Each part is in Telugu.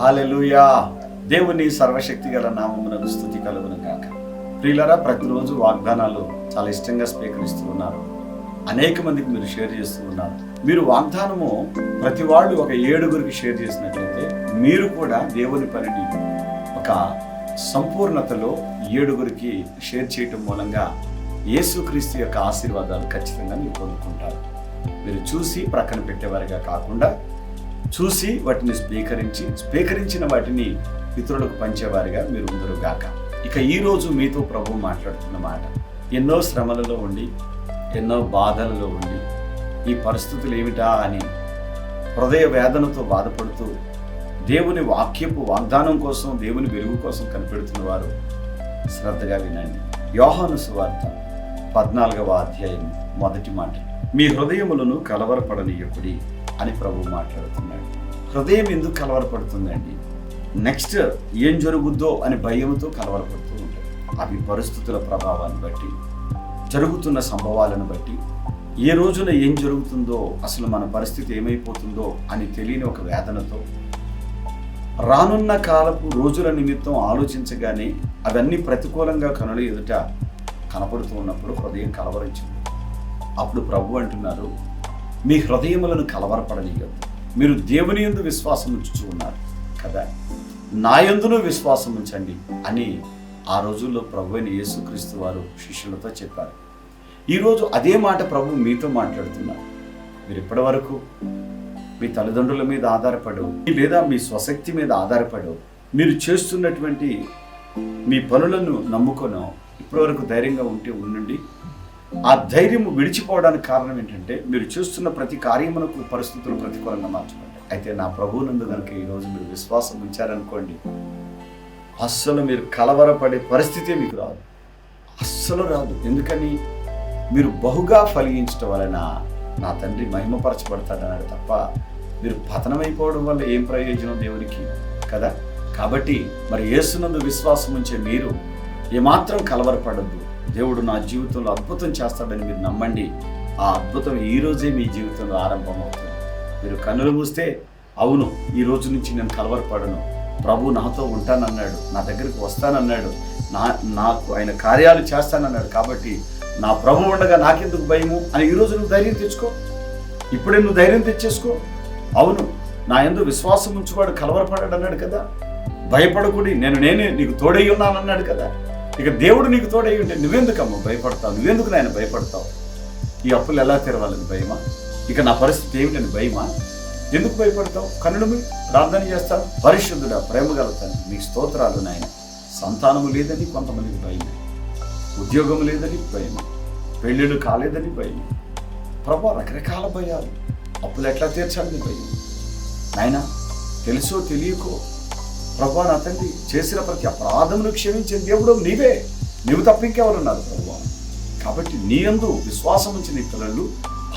హాలెలుయా దేవుని సర్వశక్తి గల నామమునకు స్థుతి కలుగును కాక ప్రియులరా ప్రతిరోజు వాగ్దానాలు చాలా ఇష్టంగా స్వీకరిస్తూ ఉన్నారు. అనేక మందికి మీరు షేర్ చేస్తూ ఉన్నారు. మీరు వాగ్దానము ప్రతి వాళ్ళు ఒక ఏడుగురికి షేర్ చేసినట్లయితే మీరు కూడా దేవుని పనిని ఒక సంపూర్ణతలో ఏడుగురికి షేర్ చేయటం మూలంగా యేసుక్రీస్తు యొక్క ఆశీర్వాదాలు ఖచ్చితంగా మీరు పొందుకుంటారు. మీరు చూసి ప్రక్కన పెట్టేవారిగా కాకుండా చూసి వాటిని స్వీకరించి స్వీకరించిన వాటిని ఇతరులకు పంచేవారిగా మీరు ఉందరు గాక. ఇక ఈరోజు మీతో ప్రభు మాట్లాడుతున్న మాట ఎన్నో శ్రమలలో ఉండి ఎన్నో బాధలలో ఉండి ఈ పరిస్థితులు ఏమిటా అని హృదయ వేదనతో బాధపడుతూ దేవుని వాక్యపు వాగ్దానం కోసం దేవుని వెలుగు కోసం కనిపెడుతున్న వారు శ్రద్ధగా వినండి. యోహాను సువార్త పద్నాలుగవ అధ్యాయం మొదటి మాట. మీ హృదయములను కలవరపడనీయకుడి అని ప్రభు మాట్లాడుతున్నాడు. హృదయం ఎందుకు కలవరపడుతుందండి? నెక్స్ట్ ఏం జరుగుద్దో అని భయంతో కలవరపడుతూ ఉంటాడు. అవి పరిస్థితుల ప్రభావాన్ని బట్టి జరుగుతున్న సంభవాలను బట్టి ఏ రోజున ఏం జరుగుతుందో అసలు మన పరిస్థితి ఏమైపోతుందో అని తెలియని ఒక వేదనతో రానున్న కాలపు రోజుల నిమిత్తం ఆలోచించగానే అవన్నీ ప్రతికూలంగా కనుల ఎదుట కనపడుతూ ఉన్నప్పుడు హృదయం కలవరించింది. అప్పుడు ప్రభు అంటున్నారు మీ హృదయములను కలవరపడనీయద్దు మీరు దేవుని యందు విశ్వాసం ఉంచుచూ ఉన్నారు కదా? నా యందును విశ్వాసం ఉంచండి అని ఆ రోజుల్లో ప్రభు అయిన యేసుక్రీస్తు వారు శిష్యులతో చెప్పారు. ఈరోజు అదే మాట ప్రభు మీతో మాట్లాడుతున్నారు. మీరు ఇప్పటి వరకు మీ తల్లిదండ్రుల మీద ఆధారపడు లేదా మీ స్వశక్తి మీద ఆధారపడు మీరు చేస్తున్నటువంటి మీ పనులను నమ్ముకొనో ఇప్పటివరకు ధైర్యంగా ఉంటే ఉండండి. ఆ ధైర్యం విడిచిపోవడానికి కారణం ఏంటంటే మీరు చేస్తున్న ప్రతి కార్యమునకు పరిస్థితులు ప్రతికూలంగా మార్చుకోండి అయితే నా ప్రభువునందు కనుక ఈరోజు మీరు విశ్వాసం ఉంచారనుకోండి అస్సలు మీరు కలవరపడే పరిస్థితే మీకు రాదు. అస్సలు రాదు. ఎందుకని? మీరు బహుగా ఫలించటం వలన నా తండ్రి మహిమపరచబడతాడన్నాడు తప్ప మీరు పతనమైపోవడం వల్ల ఏం ప్రయోజనం దేవునికి? కదా? కాబట్టి మరి యేసునందు విశ్వాసం ఉంచే మీరు ఏమాత్రం కలవరపడద్దు. దేవుడు నా జీవితంలో అద్భుతం చేస్తాడని మీరు నమ్మండి. ఆ అద్భుతం ఈ రోజే మీ జీవితంలో ఆరంభమవుతుంది. మీరు కన్నులు మూస్తే అవును ఈ రోజు నుంచి నేను కలవరపడను. ప్రభు నాతో ఉంటానన్నాడు నా దగ్గరికి వస్తానన్నాడు నా నాకు ఆయన కార్యాలు చేస్తానన్నాడు కాబట్టి నా ప్రభు ఉండగా నాకెందుకు భయము? అని ఈ రోజు నువ్వు ధైర్యం తెచ్చుకో. ఇప్పుడే నువ్వు ధైర్యం తెచ్చేసుకో. అవును నా ఎందు విశ్వాసం ఉంచువాడు కలవరపడాడు అన్నాడు కదా. భయపడకుడి నేను నేనే నీకు తోడై ఉన్నానన్నాడు కదా. ఇక దేవుడు నీకు తోడై ఉంటే నువ్వెందుకమ్మా భయపడతావు? నువ్వెందుకు నాయన భయపడతావు? ఈ అప్పులు ఎలా తెరవాలని భయమా? ఇక నా పరిస్థితి ఏమిటని భయమా? ఎందుకు భయపడతావు? కన్నుడు ప్రార్థన చేస్తావు పరిశుద్ధుడా ప్రేమ కలుగుతాను నీకు స్తోత్రాలు నాయన. సంతానము లేదని కొంతమందికి భయం ఉద్యోగం లేదని భయం పెళ్ళిళ్ళు కాలేదని భయం ప్రభా రకరకాల భయాలు. అప్పులు ఎట్లా తీర్చాలని భయం నాయన తెలుసో తెలియకో ప్రభు నా తండ్రి చేసిన ప్రతి అపరాధమును క్షమించిన దేవుడు నీవే. నీవు తప్ప ఇంకెవరున్నారు ప్రభా. కాబట్టి నీ అందు విశ్వాసం ఉంచిన పిల్లలు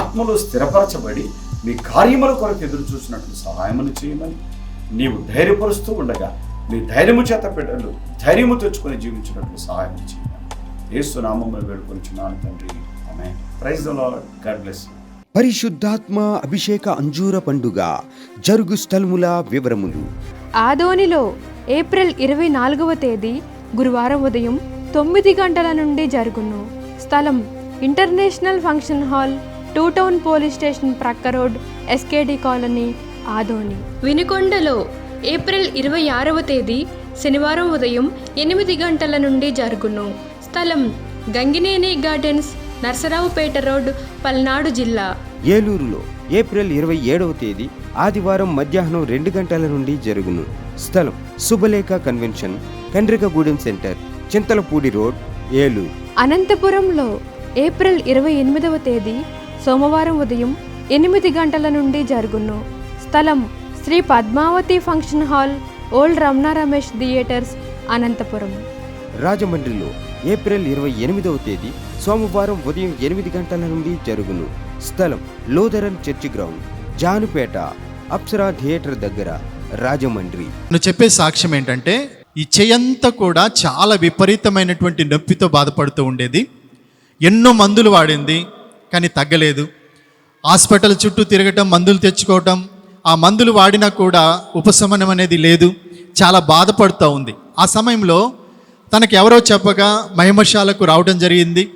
ఆత్మలో స్థిరపరచబడి మీ కార్యముల కొరకు ఎదురు చూసినట్లు సహాయమును చేయమని నీవు ధైర్యపరుస్తూ ఉండగా నీ ధైర్యము చేత బిడ్డలు ధైర్యము తెచ్చుకొని జీవించినట్లు సహాయం చేయమని ఏసు నామమును వేడుకొనిచున్నాను తండ్రి. ఆమె ప్రైజ్ గాడ్ బ్లెస్ పరిశుద్ధాత్మ అభిషేక అంజూర పండుగ జరుగు స్థలముల వివరములు. ఆదోనిలో ఏప్రిల్ ఇరవై నాలుగవ తేదీ గురువారం ఉదయం తొమ్మిది గంటల నుండి జరుగును. స్థలం international function hall two town police station ప్రక్క రోడ్ ఎస్కేడి కాలనీ ఆదోని. వినుకొండలో ఏప్రిల్ ఇరవై ఆరవ తేదీ శనివారం ఉదయం ఎనిమిది గంటల నుండి జరుగును. స్థలం గంగినేని గార్డెన్స్ నర్సరావుపేట రోడ్ పల్నాడు జిల్లా. ఏలూరులో ఏప్రిల్ ఇరవై ఏడవ తేదీ ఆదివారం మధ్యాహ్నం రెండు గంటల నుండి జరుగును. స్థలం Shubhalekha convention Kandrikagudem centre Chintalapudi road Eluru. అనంతపురంలో ఏప్రిల్ ఇరవై ఎనిమిదవ తేదీ సోమవారం ఉదయం ఎనిమిది గంటల నుండి జరుగును. స్థలం Sri Padmavathi function hall old Ramana Ramesh theatres Anantapur. రాజమండ్రిలో ఏప్రిల్ ఇరవై ఎనిమిదవ తేదీ సోమవారం ఉదయం ఎనిమిది గంటల నుండి జరుగును. స్థలం Lutheran church ground Janupeta Apsara theatre దగ్గర రాజమండ్రి. నువ్వు చెప్పే సాక్ష్యం ఏంటంటే ఈ చెయ్యంతా కూడా చాలా విపరీతమైనటువంటి నొప్పితో బాధపడుతూ ఉండేది. ఎన్నో మందులు వాడింది కానీ తగ్గలేదు. హాస్పిటల్ చుట్టూ తిరగటం మందులు తెచ్చుకోవటం ఆ మందులు వాడినా కూడా ఉపశమనం అనేది లేదు. చాలా బాధపడుతూ ఉంది. ఆ సమయంలో తనకు ఎవరో చెప్పగా మహిమశాలకు రావడం జరిగింది.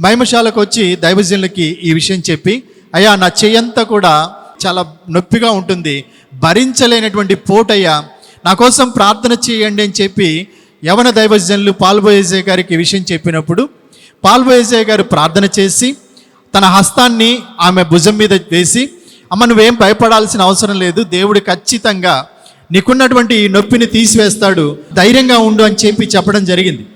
మహిమశాలకు వచ్చి దైవజనులకి ఈ విషయం చెప్పి అయ్యా నా చెయ్యంతా కూడా చాలా నొప్పిగా ఉంటుంది. భరించలేనటువంటి పోటయ్యా. నా కోసం ప్రార్థన చేయండి అని చెప్పి యవన దైవజనులు పాల్బోయేజే గారికి విషయం చెప్పినప్పుడు పాల్బోయేజే గారు ప్రార్థన చేసి తన హస్తాన్ని ఆమె భుజం మీద వేసి అమ్మ నువ్వేం భయపడాల్సిన అవసరం లేదు. దేవుడు ఖచ్చితంగా నీకున్నటువంటి ఈ నొప్పిని తీసివేస్తాడు. ధైర్యంగా ఉండు అని చెప్పి చెప్పడం జరిగింది.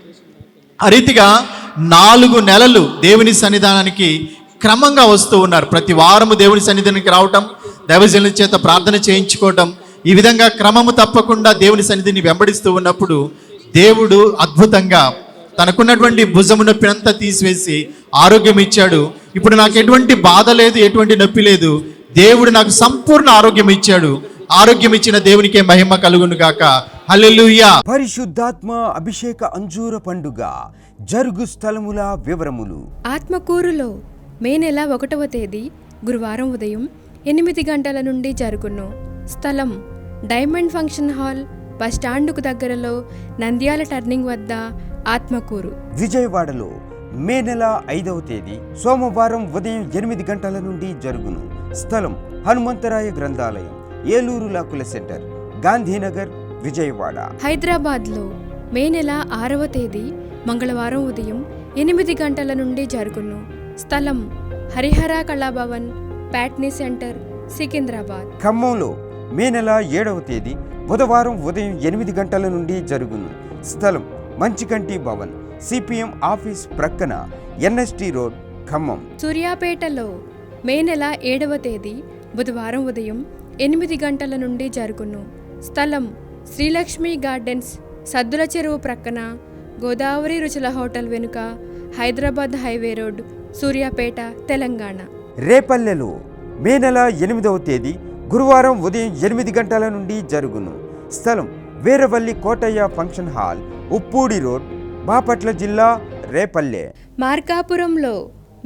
ఆ రీతిగా నాలుగు నెలలు దేవుని సన్నిధానానికి క్రమంగా వస్తూ ఉన్నారు. ప్రతి వారము దేవుని సన్నిధానికి రావటం దైవజనుల చేత ప్రార్థన చేయించుకోవటం ఈ విధంగా క్రమము తప్పకుండా దేవుని సన్నిధిని వెంబడిస్తూ ఉన్నప్పుడు దేవుడు అద్భుతంగా తనకున్నటువంటి భుజము నొప్పినంతా తీసివేసి ఆరోగ్యం ఇచ్చాడు. ఇప్పుడు నాకు ఎటువంటి బాధ లేదు ఎటువంటి నొప్పి లేదు. దేవుడు నాకు సంపూర్ణ ఆరోగ్యం ఇచ్చాడు. ఆరోగ్యం ఇచ్చిన దేవునికే మహిమ కలుగును గాక హల్లెలూయా. పరిశుద్ధాత్మ అభిషేక అంజూర పండుగ. జరుగు స్థలముల వివరములు. ఆత్మకూరులో మే నెల ఒకటవ తేదీ గురువారం ఉదయం ఎనిమిది గంటల నుండి జరుగును. స్థలం డైమండ్ ఫంక్షన్ హాల్ బస్ స్టాండుకు దగ్గరలో నంద్యాల టర్నింగ్ వద్ద ఆత్మకూరు. విజయవాడలో మే నెల ఐదవ తేదీ సోమవారం ఉదయం ఎనిమిది గంటల నుండి జరుగును. స్థలం హనుమంతరాయ గ్రంథాలయం ఏలూరు లాకుల సెంటర్ గాంధీనగర్ విజయవాడ. హైదరాబాద్లో మే నెల ఆరవ తేదీ మంగళవారం ఉదయం ఎనిమిది గంటల నుండి జరుగును. స్థలం హరిహర కళాభవన్ ప్యాట్నీ సెంటర్ సికింద్రాబాద్. ఖమ్మంలో మే నెల ఏడవ తేదీ బుధవారం ఉదయం ఎనిమిది గంటల నుండి జరుగును. స్థలం మంచికంటి భవన్ సిపిఎం ఆఫీస్ ప్రక్కన ఎన్ఎస్టి రోడ్ ఖమ్మం. సూర్యాపేటలో మే నెల ఏడవ తేదీ బుధవారం ఉదయం ఎనిమిది గంటల నుండి జరుగును. స్థలం శ్రీలక్ష్మి గార్డెన్స్ సద్దుల చెరువు ప్రక్కన గోదావరి రుచుల హోటల్ వెనుక హైదరాబాద్ హైవే రోడ్ సూర్యాపేట తెలంగాణ. రేపల్లెలో మే నెల ఎనిమిదవ తేదీ గురువారం ఉదయం ఎనిమిది గంటల నుండి జరుగును. స్థలం Veeravalli Kotaiah function hall Uppudi road Bapatla జిల్లా రేపల్లె. మార్కాపురంలో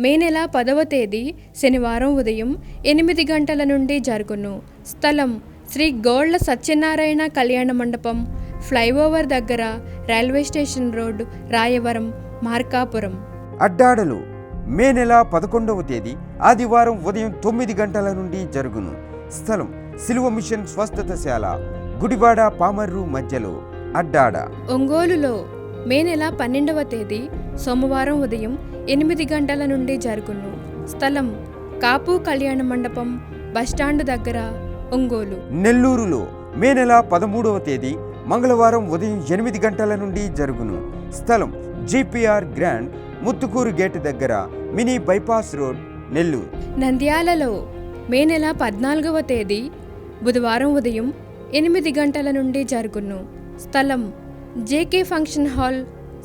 మే నెల పదవ తేదీ శనివారం ఉదయం ఎనిమిది గంటల నుండి జరుగును. స్థలం శ్రీ గోళ్ళ సత్యనారాయణ కళ్యాణ మండపం ఫ్లైఓవర్ దగ్గర railway station road Rayavaram Markapuram. అడ్డాడలు May నెల పదకొండవ తేదీ ఆదివారం ఉదయం తొమ్మిది గంటల నుండి జరుగును. స్థలం సిలువ మిషన్ స్వస్థతశాల గుడివాడ పామర్రు మధ్యలో అడ్డాడ. ఒంగోలులో మే నెల పన్నెండవ తేదీ సోమవారం ఉదయం ఎనిమిది గంటల నుండి జరుగును. స్థలం కాపు కళ్యాణ మండపం బస్టాండ్ దగ్గర ఒంగోలు. నెల్లూరులో మే నెల పదమూడవ తేదీ మంగళవారం ఉదయం ఎనిమిది గంటల నుండి జరుగును. స్థలం జిపిఆర్ గ్రాండ్ ముత్తుకూరు గేట్ దగ్గర మినీ బైపాస్ రోడ్ నెల్లూరు. నంద్యాలలో మే నెల పద్నాలుగవ తేదీ బుధవారం ఉదయం ఎనిమిది గంటల నుండి జరుగును. స్థలం JK function hall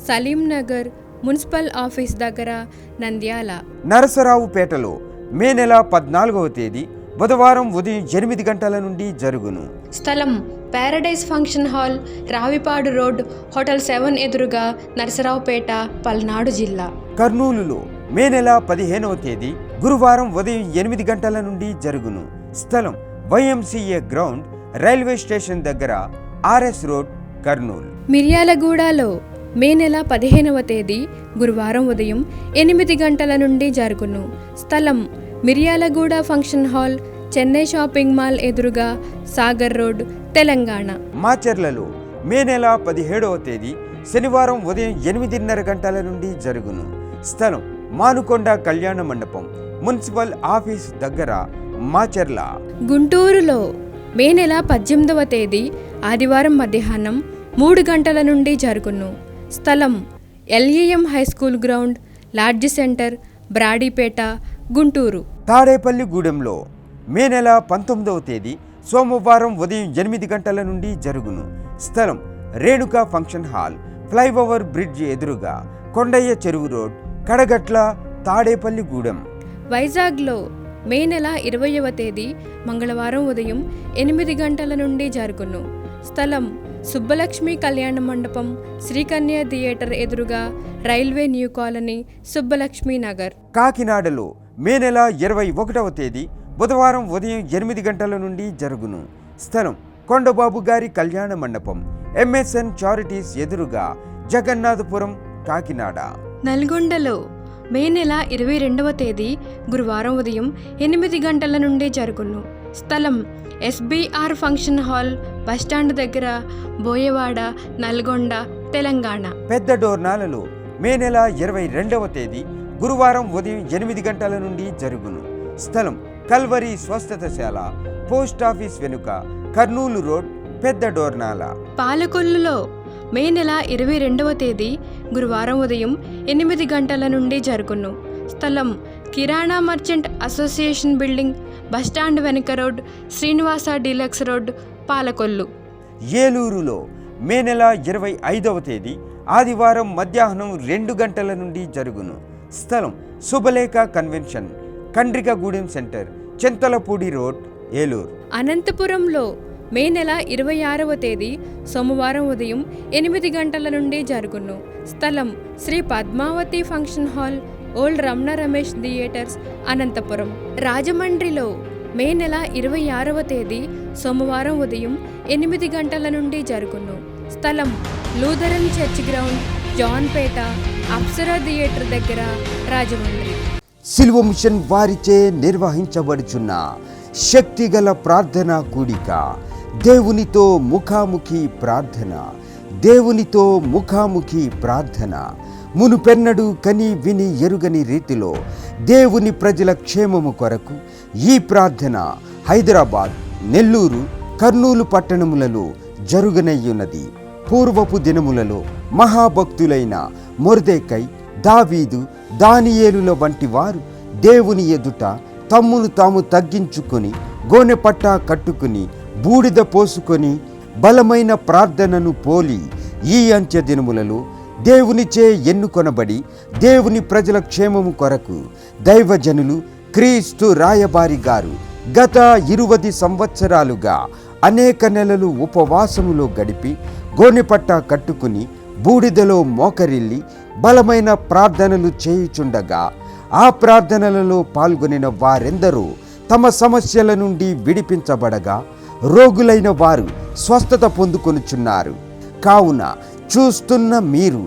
Saleem Nagar municipal office దగ్గర నంద్యాల. నరసరావుపేటలో మే నెల పద్నాలుగవ తేదీ బుధవారం ఉదయం ఎనిమిది గంటల నుండి జరుగును. స్థలం paradise function hall Ravipadu road hotel seven ఎదురుగా నరసరావుపేట పల్నాడు జిల్లా. కర్నూలులో మే నెల పదిహేనవ తేదీ గురువారం ఉదయం ఎనిమిది గంటల నుండి జరుగును. స్థలం వైఎంసీఏ గ్రౌండ్ రైల్వే స్టేషన్ దగ్గర ఆర్ఎస్ రోడ్ కర్నూలు. మిర్యాలగూడలో మే నెల పదిహేనవ తేదీ గురువారం ఉదయం ఎనిమిది గంటల నుండి జరుగును. స్థలం Miryalaguda function hall Chennai shopping mall ఎదురుగా సాగర్ రోడ్ తెలంగాణ. మాచర్లలో మే నెల పదిహేడవ తేదీ శనివారం ఉదయం ఎనిమిదిన్నర గంటల నుండి జరుగును. స్థలం మానుకొండ కళ్యాణ మండపం మున్సిపల్ ఆఫీస్ దగ్గర మాచర్ల. గుంటూరులో మే నెల పద్దెనిమిదవ తేదీ ఆదివారం మధ్యాహ్నం మూడు గంటల నుండి జరుగును. స్థలం LEM high school ground lodge center Brodipet Guntur. తాడేపల్లిగూడెంలో May నెల పంతొమ్మిదవ తేదీ సోమవారం ఉదయం ఎనిమిది గంటల నుండి జరుగును. స్థలం Renuka function hall flyover bridge ఎదురుగా కొండయ్య చెరువు రోడ్ కడగట్ల తాడేపల్లిగూడెం వైజాగ్లో మే నెల ఇరవయవ తేదీ మంగళవారం ఉదయం ఎనిమిది గంటల నుండి జరుగును. స్థలం సుబ్బలక్ష్మి కళ్యాణ మండపం శ్రీకన్య థియేటర్ ఎదురుగా railway new colony Subbalakshmi Nagar కాకినాడలో మే నెల ఇరవై ఒకటవ తేదీ బుధవారం ఉదయం ఎనిమిది గంటల నుండి జరుగును. స్థలం కొండబాబు గారి కళ్యాణ మండపం. ఎంఎస్ఎన్ చారిటీస్ ఎదురుగా జగన్నాథపురం కాకినాడ. నల్గొండలో మే నెల ఇరవై రెండవ తేదీ గురువారం ఉదయం ఎనిమిది గంటల నుండి జరుగును. స్థలం ఎస్బీఆర్ ఫంక్షన్ హాల్ బస్టాండ్ దగ్గర బోయవాడ నల్గొండ తెలంగాణ. పెద్ద డోర్నాలలో మే నెల ఇరవై రెండవ తేదీ గురువారం ఉదయం ఎనిమిది గంటల నుండి జరుగును. స్థలం కల్వరి స్వస్థతశాల పోస్ట్ ఆఫీస్ వెనుక కర్నూలు రోడ్ పెద్ద డోర్నాల. పాలకొల్లులో మే నెల ఇరవై రెండవ తేదీ గురువారం ఉదయం ఎనిమిది గంటల నుండి జరుగును. స్థలం కిరాణా merchant association building bus stand వెనుక road Srinivasa deluxe road Palakollu. ఏలూరులో మే నెల ఇరవై ఐదవ తేదీ ఆదివారం మధ్యాహ్నం రెండు గంటల నుండి జరుగును. స్థలం Shubhalekha convention Kandrikagudem center Chintalapudi road Eluru. అనంతపురంలో మే నెల ఇరవై ఆరవ తేదీ సోమవారం ఉదయం ఎనిమిది గంటల నుండి జరుగును. స్థలం Sri Padmavathi function hall old Ramana Ramesh theatres Anantapur. రాజమండ్రిలో మే నెల ఇరవై ఆరవ తేదీ సోమవారం ఉదయం ఎనిమిది గంటల నుండి జరుగును. స్థలం Lutheran church ground Janpet Apsara theatre దగ్గర రాజమండ్రి. సిల్వ మిషన్ వారిచే నిర్వహించబడుచున్న శక్తిగల ప్రార్థన కూడిక దేవునితో ముఖాముఖి ప్రార్థన దేవునితో ముఖాముఖి ప్రార్థన. మునుపెన్నడు కని విని ఎరుగని రీతిలో దేవుని ప్రజల క్షేమము కొరకు ఈ ప్రార్థన హైదరాబాద్ నెల్లూరు కర్నూలు పట్టణములలో జరుగనయ్యున్నది. పూర్వపు దినములలో మహాభక్తులైన మొరదేకై దావీదు దానియేలుల వంటి వారు దేవుని ఎదుట తమ్మును తాము తగ్గించుకొని గోనెపట్ట కట్టుకుని బూడిద పోసుకొని బలమైన ప్రార్థనను పోలి ఈ అంత్య దినములలో దేవునిచే ఎన్నుకొనబడి దేవుని ప్రజల క్షేమము కొరకు దైవజనులు క్రీస్తు రాయబారి గారు గత ఇరువది సంవత్సరాలుగా అనేక నెలలు ఉపవాసములో గడిపి గోనెపట్ట కట్టుకుని బూడిదలో మోకరిల్లి బలమైన ప్రార్థనలు చేయుచుండగా ఆ ప్రార్థనలలో పాల్గొనిన వారెందరూ తమ సమస్యల నుండి విడిపించబడగా రోగులైన వారు స్వస్థత పొందుకొనుచున్నారు. కావున చూస్తున్న మీరు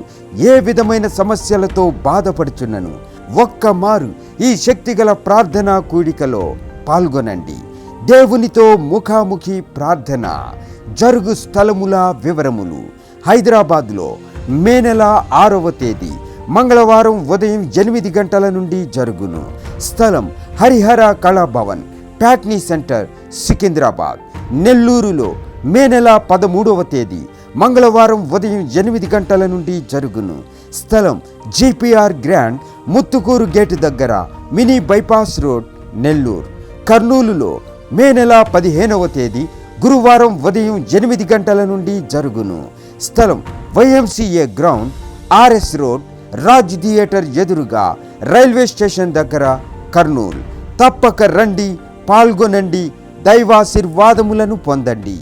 ఏ విధమైన సమస్యలతో బాధపడుచున్నను ఒక్కమారు ఈ శక్తిగల ప్రార్థనా కూడికలో పాల్గొనండి. దేవునితో ముఖాముఖి ప్రార్థన జరుగు స్థలముల వివరములు హైదరాబాద్లో మే నెల ఆరవ తేదీ మంగళవారం ఉదయం ఎనిమిది గంటల నుండి జరుగును. స్థలం హరిహర కళాభవన్ ప్యాట్నీ సెంటర్ సికింద్రాబాద్. నెల్లూరులో మే నెల పదమూడవ తేదీ మంగళవారం ఉదయం ఎనిమిది గంటల నుండి జరుగును. స్థలం జిపిఆర్ గ్రాండ్ ముత్తుకూరు గేటు దగ్గర మినీ బైపాస్ రోడ్ నెల్లూరు. కర్నూలులో మే నెల పదిహేనవ తేదీ గురువారం ఉదయం ఎనిమిది గంటల నుండి జరుగును. స్థలం YMCA ground RS road Raj theatre ఎదురుగా రైల్వే స్టేషన్ దగ్గర కర్నూలు. తప్పక రండి పాల్గొనండి దైవాశీర్వాదములను పొందండి.